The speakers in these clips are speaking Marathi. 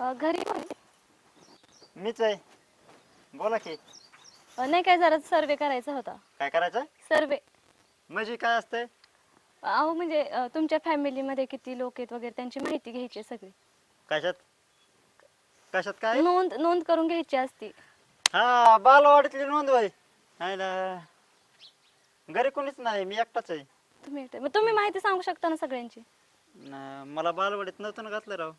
अ, घरी कोण? मीच आहे. बोला की. अ, नाही काय जरा सर्वे करायचा होता. काय करायचं? सर्वे म्हणजे काय असतंय? अहो म्हणजे अ, तुमच्या फॅमिलीमध्ये किती लोक आहेत वगैरे त्यांची माहिती घ्यायची आहे सगळी. कशात? कशात काय? नोंद नोंद करून घ्यायची असती. हा बालवाडीतली नोंद नाही ना. घरी कोणीच नाही मी एकटाच आहे. तुम्ही एकटे- मग तुम्ही माहिती सांगू शकता ना सगळ्यांची? न- मला बालवाडीत नव्हतं ना घातलं राव.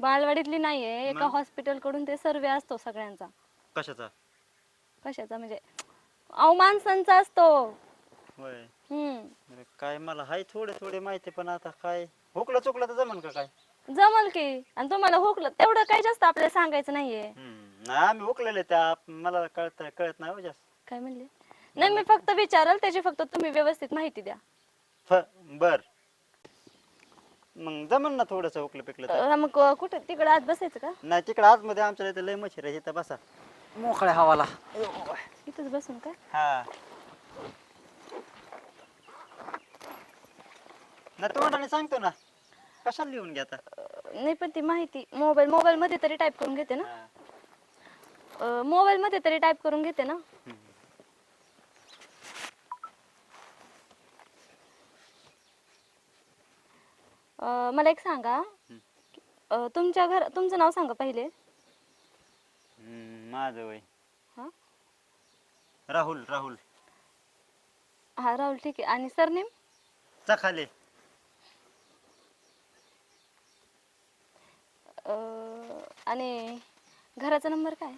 बालवाडीतली नाहीये एका मग? हॉस्पिटलकडून ते सर्वे असतो सगळ्यांचा. कशाचा? कशाचा म्हणजे अहो माणसांचा असतो. होय. हम्म. अरे काय मला हाय थोडे थोडे माहिती पण आता काय? हुकलं चुकलं तर जमन का काय? जमल की. आणि तुम्हाला हुकलं तेवढं काही जास्त आपल्याला सांगायचं नाहीये. हम्म, नाही आम्ही हुकलेले त्या मला कळत कळत नाही हो जास्त. काय म्हणले? नाही मी फक्त विचारल त्याची फक्त तुम्ही व्यवस्थित माहिती द्या. फ- बर. मग जमन ना थोडस हुकलं पिकलं तर. अ, मग कुठे? तिकडे आत बसायचं का? नाही तिकडे आतमध्ये आमच्या इथे लय मच्छर आहे इथं बसा. मोकळ्या हवाला. इथंच बसून का? हा. ना तोंडाने सांगतो ना. कशाला लिहून घ्या आता? अ, नाही पण ती माहिती मोबाईल मोबाईल मध्ये तरी टाईप करून घेते ना. हा. मोबाईल मध्ये तरी टाईप करून घेते ना. हम्म. अ, मला एक सांगा. अ, तुमच्या घर तुमचं नाव सांगा पहिले. हम्म, माझं वय. हा? राहुल राहुल. हा राहुल ठीक आहे. आणि सरनेम? चखाले. आणि घराचा नंबर काय?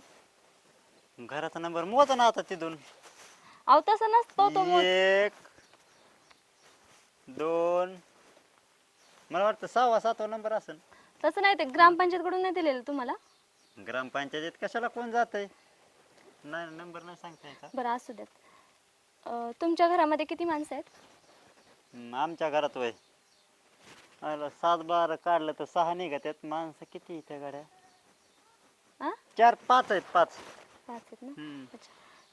घराचा नंबर मोजा ना आता तिथून. अहो तसं नसतो तो मो- एक दोन मला वाटतं सहावा सातवा नंबर असेल. तसं नाही ते ग्रामपंचायत कडून नाही दिलेलं तुम्हाला? ग्रामपंचायतीत कशाला कोण जात आहे नाही नंबर नाही सांगता यायचा बरं असू देत. अ, तुमच्या घरामध्ये किती माणसं आहेत? हम्म, आमच्या घरात वय. आला सात बारा काढलं तर सहा निघत आहेत. माणसं किती इथे गाड्या? हा चार पाच आहेत पाच. पाच आहेत ना? हम्म. अच्छा.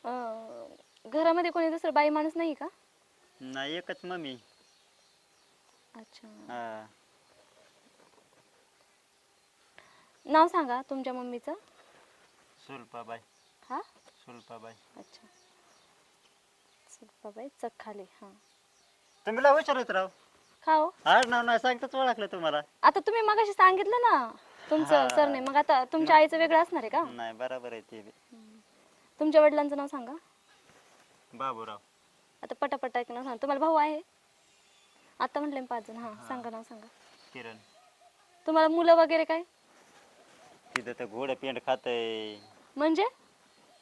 अ, घरामध्ये कोणी दुसरं बाई माणूस नाही का? नाही एकच मम्मी. अच्छा. हा. नाव सांगा तुमच्या मम्मीचं. सुलपाबाई. हा? सुलपाबाई. अच्छा. बाबाई चखाले हां. तुम्ही ला विचारत राव. का हो नाव नाही सांगताच ओळखलं तुम्हाला. आता तुम्ही मगाशी सांगितलं ना तुमचं हा. सरने मग आता तुमच्या आईचं वेगळं असणार आहे का? नाही बरोबर आहे ते बी. तुमच्या वडिलांचं नाव सांगा. बाबूराव. आता पटापटा एक नाव सांगा तुम्हाला भाऊ आहे? आता म्हटले पाच जण. हां सांगा नाव सांगा. किरण. तुम्हाला मुलं वगैरे काय? तिथं तर घोडं पेंड खातय. म्हणजे?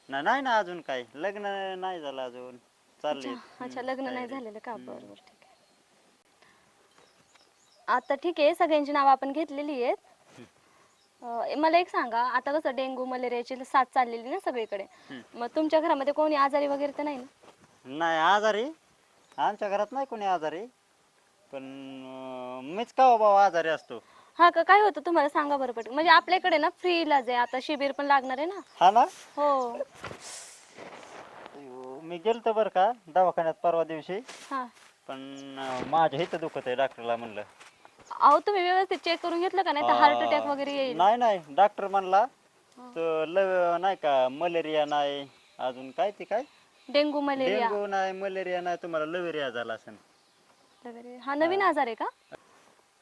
ना नाही ना अजून काय. लग्न नाही झालं अजून. चालले अच्छा अच्छा लग्न नाही झालेलं का? बरं बरं ठीक आहे. आता ठीक आहे सगळ्यांची नावं आपण घेतलेली आहेत. अं, मला एक सांगा आता कसं डेंग्यू मलेरियाची साथ चाललेली ना सगळीकडे. मग तुमच्या घरामध्ये कोणी आजारी वगैरे तर नाही ना? नाही आजारी. आमच्या घरात नाही कोणी आजारी. पण अं, मीच का बाबा आजारी असतो? हा का? काय होतं तुम्हाला? सांगा बरं पटकन. म्हणजे आपल्याकडे ना फ्री इलाज आहे. आता शिबिर पण लागणार आहे ना? हा ना? हो. अयो, मी गेलतो बरं का दवाखान्यात परवा दिवशी. हा. पण अं, माझ्या इथं दुखत आहे डॉक्टरला म्हणलं. अहो तुम्ही व्यवस्थित चेक करून घेतलं का? नाही तर हार्ट अटॅक वगैरे येईल. नाही नाही. डॉक्टर म्हणला तर लव नाही का मलेरिया नाही अजून काय ते काय? Dengue malaria. डेंगू नाही मलेरिया नाही तुम्हाला लवेरिया झाला असेल. वगैरे. हा नवीन आजार आहे का?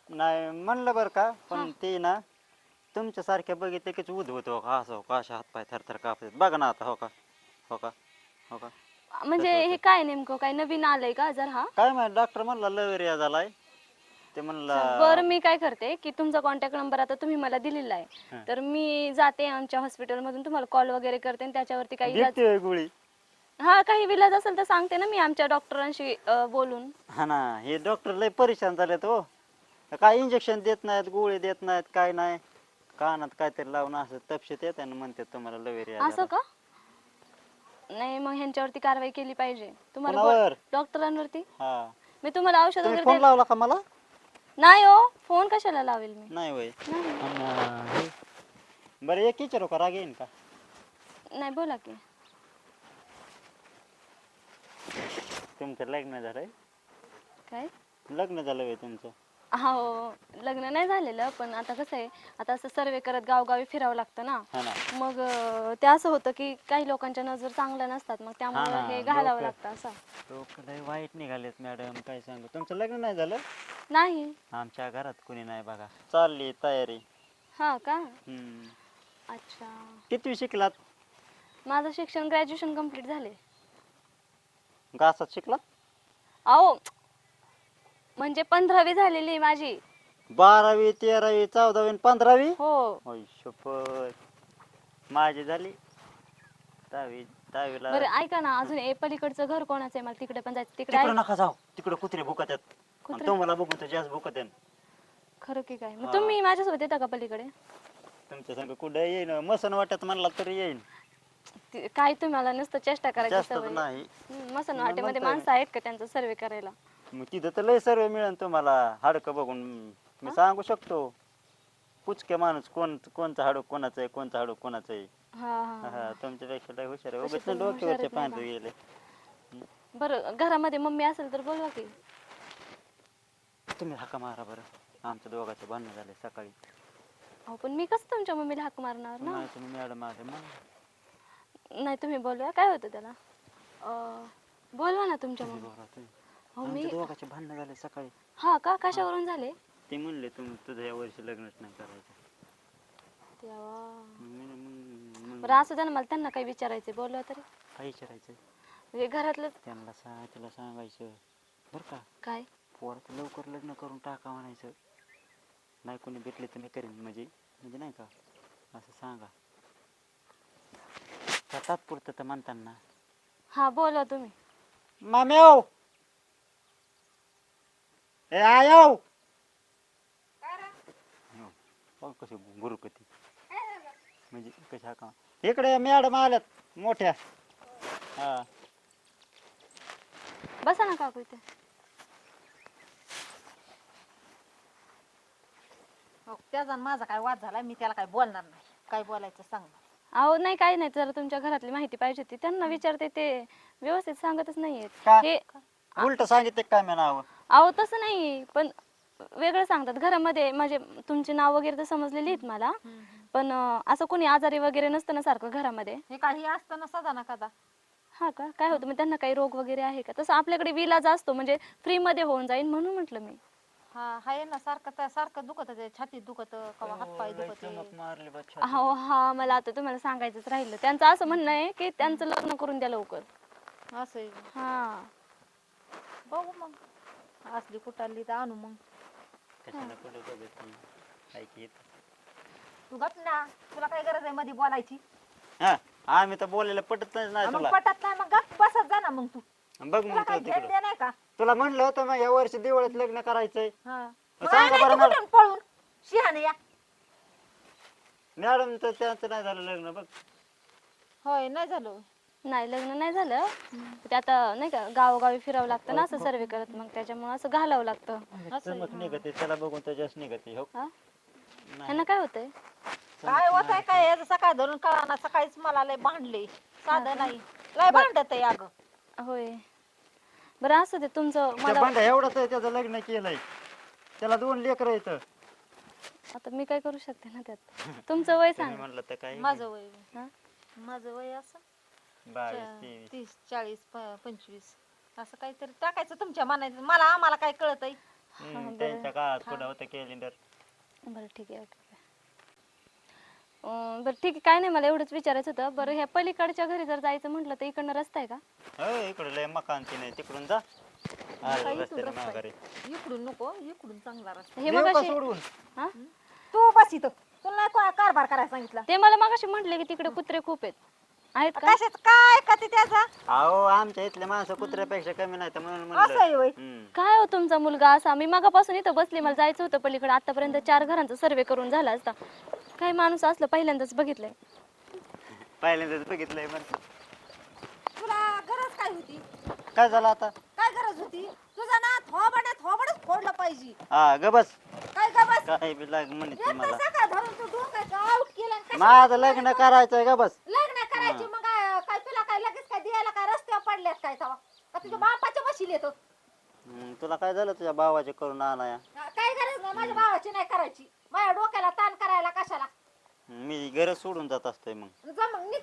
नाही म्हणलं बरं का पण ते ना तुमच्या सारख्या बघितले की उद होतो का असं हो का अशा हातपाय थरथर कापतात. बघा ना आता हो का हो का हो का. म्हणजे हे काय नेमकं? काय नवीन आलंय का आजार हा? काय माहिती डॉक्टर म्हणला लवेरिया झालाय. ते म्हणला बरं मी काय करते की तुमचा कॉन्टॅक्ट नंबर आता तुम्ही मला दिलेला आहे. तर मी जाते आमच्या hospital मधून तुम्हाला कॉल वगैरे करते आणि त्याच्यावरती काही इलाज देते गोळी. हा काही इलाज असेल तर सांगते ना मी आमच्या डॉक्टरांशी अं, बोलून. हा ना हे डॉक्टर लय परेशान झालेत हो. काय इंजेक्शन देत नाहीत गोळी देत नाहीत काय नाही. कानात काहीतरी लावून असं तपशीत येत आणि म्हणतात तुम्हाला लवेरिया असं का? नाही मग ह्यांच्यावरती कारवाई केली पाहिजे. तुम्हाला कोणावर? बोल- डॉक्टरांवरती? हा. मी तुम्हाला औषध तुम्ही वगैरे फोन लावला का मला? नाही हो फोन कशाला लावेल मी? नाही वय नाही. बरं एक विचारू का? राग येईन का? नाही बोला की. तुमचं लग्न झालंय? काय? लग्न झालं तुमचं? हो लग्न नाही झालेलं पण आता कसं आहे आता असं सर्वे करत गावगावी फिरावं लागतं ना. हा ना. मग अं, ते असं होतं की काही लोकांच्या नजर चांगल्या नसतात मग त्यामुळे हा, हे घालावं लागतं असं. लोक लय वाईट निघालेत मॅडम काय सांगू? तुमचं लग्न नाही झालं? नाही. आमच्या घरात कोणी नाही बघा. चालली तयारी. हा का? हम्म. अच्छा. कितवी शिकलात? माझं शिक्षण ग्रॅज्युएशन कंप्लीट झाले घासात शिकलात? अहो म्हणजे पंधरावी झालेली आहे माझी. बारावी तेरावी चौदावी आणि पंधरावी? हो. शपथ माझी झाली. दहावी दहावीला बरं ऐका ना अजून हे पलीकडचं घर कोणाचं आहे? मला तिकडे पण जायचं तिकडे तिकडे आहे. नका जाऊ. तिकडे कुत्रे भुकत आहेत. कुत्रे? तुम्हाला बघून तर जास्त भुकत आहेत. खरं की काय? मग. तुम्ही माझ्यासोबत येता का पलीकडे? तुमच्या संग कुठे येईन? मसन वाटत म्हणला तरी येईन. ती- काय तुम्हाला नुसतं चेष्टा करायची जास्त सवय? नाही. हम्म, मसन वाटेमध्ये. माणसं आहेत का त्यांचा सर्वे करायला? मग तिथं तर लय सर्व मिळेल तुम्हाला हाडकं बघून. मी सांगू शकतो. पुचके माणूस कोण कोणचं हाडूक कोणाचं आहे कोणचं हाडूक कोणाचं आहे. हा हा हा. तुमच्यापेक्षा लय हुशार आहे. उगाच डोक्यावरचे आहेत गेले. बरं घरामध्ये मम्मी असेल तर बोलवा की. तुम्ही हाका मारा बरं. आमच्या दोघांचे भांडणं झाले सकाळी. अहो पण मी कसं तुमच्या मम्मीला हाक मारणार ना? मॅडम आले मग नाही तुम्ही बोलवा काय होतं त्याला? अं, बोलवा ना तुमच्या तुम्ही तुम्ही. हो मी दोघांचे भांडणं झाले सकाळी. हा का? कशावरून झाले? ते म्हणले तुम तुझं या वर्षी लग्नच नाही करायचं. तेव्हा मग मी- मग- मग बरं असू द्या ना मला त्यांना काही विचारायचे बोलवा तरी. काय विचारायचं म्हणजे घरातलं त्यांना सांग तुला सांगायचं. बरं का? काय? पोराचं लवकर लग्न करून टाका म्हणायचं. नाही कोणी भेटले तर मी करीन म्हणजे म्हणजे नाही का? असं सांगा. का तात्पुरतं तर म्हणताना. हा बोलवा तुम्ही. माम्याव ए आयाव हो. कशी गुरुपती. म्हणजे कशा का? इकडे मॅडम आल्यात मोठ्या. हा. बसा ना काकू इथे. हो, त्याचा आणि माझा काय वाद झाला मी त्याला काय बोलणार नाही. काय बोलायचं सांग मला. अहो नाही काही नाही. जरा तुमच्या घरातली माहिती पाहिजे होती. त्यांना विचारते ते व्यवस्थित सांगतच नाहीयेत. का? हे उलट सांगितले काय मी नाव अहो तसं नाही. पण वेगळं सांगतात. घरामध्ये म्हणजे तुमचे नाव वगैरे तर समजलेली आहेत मला. पण अं, असं कोणी आजारी वगैरे नसतं ना सारखं घरामध्ये. हे काही असतं ना सदा ना कदा. हा का? काय होतं? मग त्यांना काही रोग वगैरे आहे का? तसं आपल्याकडे विलाज असतो. म्हणजे फ्री मध्ये होऊन जाईल म्हणून म्हटलं मी. हा आहे ना सारखं त्या सारखं दुखत छातीत दुखत कवा हातपाय दुखत मारले बच्चा हो हा मला आता तुम्हाला सांगायचंच राहिलं. त्यांचं असं म्हणणं आहे की त्यांचं लग्न करून द्या लवकर. असं आहे. हा. बघू मग. असली कुठाली तर आणू मग. कशाला कुठे बघत नाही. ऐक येत तू गप ना तुला काय गरज आहे मध्ये बोलायची? हा आम्ही तर बोलायला पटत नाही मग तुला. पटत नाही मग गप बसत जा ना मग तू. बघ तुला मग काय तू घेत तिकडं. दे नाही का? तुला म्हणलं होतं मग या वर्षी दिवाळीत लग्न करायचंय. हा. मग मग सांगा आणायचं बरं मला. कुठून पळून. शिहाने या. मॅडम तर त्यांचं नाही झालं लग्न बघ. होय नाही झालं नाही लग्न नाही झालं. ते आता नाही का गावोगावी फिरावं लागतं ना असं सर्वे करत. मग त्याच्यामुळे असं घालावं लागतं. चमक निघते. त्याला बघून जास्त निघते हो. हा? नाही. त्यांना काय होतंय? काय होत आहे काय याचं सकाळ धरून कळा सकाळीच मला लय भांडले. साधं नाही. लय भांडत आहे अगं. होय. बरं असू दे तुमचं त्या मला बंड एवढंच आहे त्याचं लग्न केलंय. त्याला दोन लेकर येत आता मी काय करू शकते ना त्यात? तुमचं वय तुम्ही सांग. म्हणलं तर काय माझं वय हा? माझं वय असं? बावीस चा- तेवीस. तीस चाळीस प- पंचवीस. असं काहीतरी टाकायचं तुमच्या मनात. मला आम्हाला काय कळत आहे हम्म, बरं. त्यांच्या काळात कुठं होतं कॅलेंडर बरं ठीक आहे ठीक आहे अं, बरं ठीक आहे. काय नाही मला एवढंच विचारायचं होतं. बरं ह्या पलीकडच्या घरी जर जायचं म्हटलं तर इकडनं रस्ता आहे का? हो इकडे लय मकानची नाही तिकडून जा. काय आले इथून रस्त्याने रस्ता आहे? माघारी. इकडून नको इकडून चांगला रस्ता. हे देऊ मग का सोडून हा? तू बस इथं. तुला नाही कोणा कारभार करायला सांगितलं. ते मला मगाशी म्हटले की तिकडे कुत्रे खूप आहेत. आहेत का? कशाच काय का ते त्याचा? अहो आमच्या इथले माणसं कुत्र्यापेक्षा कमी नाही तर म्हणून असं आहे होय. म्हणलं हम्म. काय हो तुमचा मुलगा असा? मी मगापासून इथं बसली मला जायचं होतं पलीकडे. आतापर्यंत चार घरांचा सर्वे करून झाला असता. काय माणूस असलं पहिल्यांदाच बघितलंय. पहिल्यांदाच बघितलंय म्हणतो तुला गरज काय होती? काय झालं आता? काय गरज होती? तुझा ना थोबड्यात थोबडच फोडलं पाहिजे. हा ग बस. काय का बस? काय बी लाग म्हणते मला. सकाळ धरून तू डोक्याचं आउट केलं कशाला माझं लग्न करायचंय ग बस. लग्न करायची मग काय काय तुला काय लगेच काय द्यायला काय रस्त्यावर पडल्यात काय तवा का तुझ्या बापाच्या बशील येतो? हम्म, तुला काय झालं? तुझ्या भावाचे करून आणाया. गरज नाही माझ्या भावाची नाही करायची. माझ्या डोक्याला ताण करायला कशाला? मी गरज सोडून जात असतोय मग. जा मग निघ.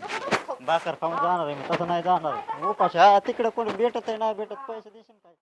नको नको खाऊ. भाकर खाऊन जाणार आहे मी तसं नाही जाणार. उपाशी तिकडे कोणी भेटत आहे नाही भेटत पैसे देशील काय?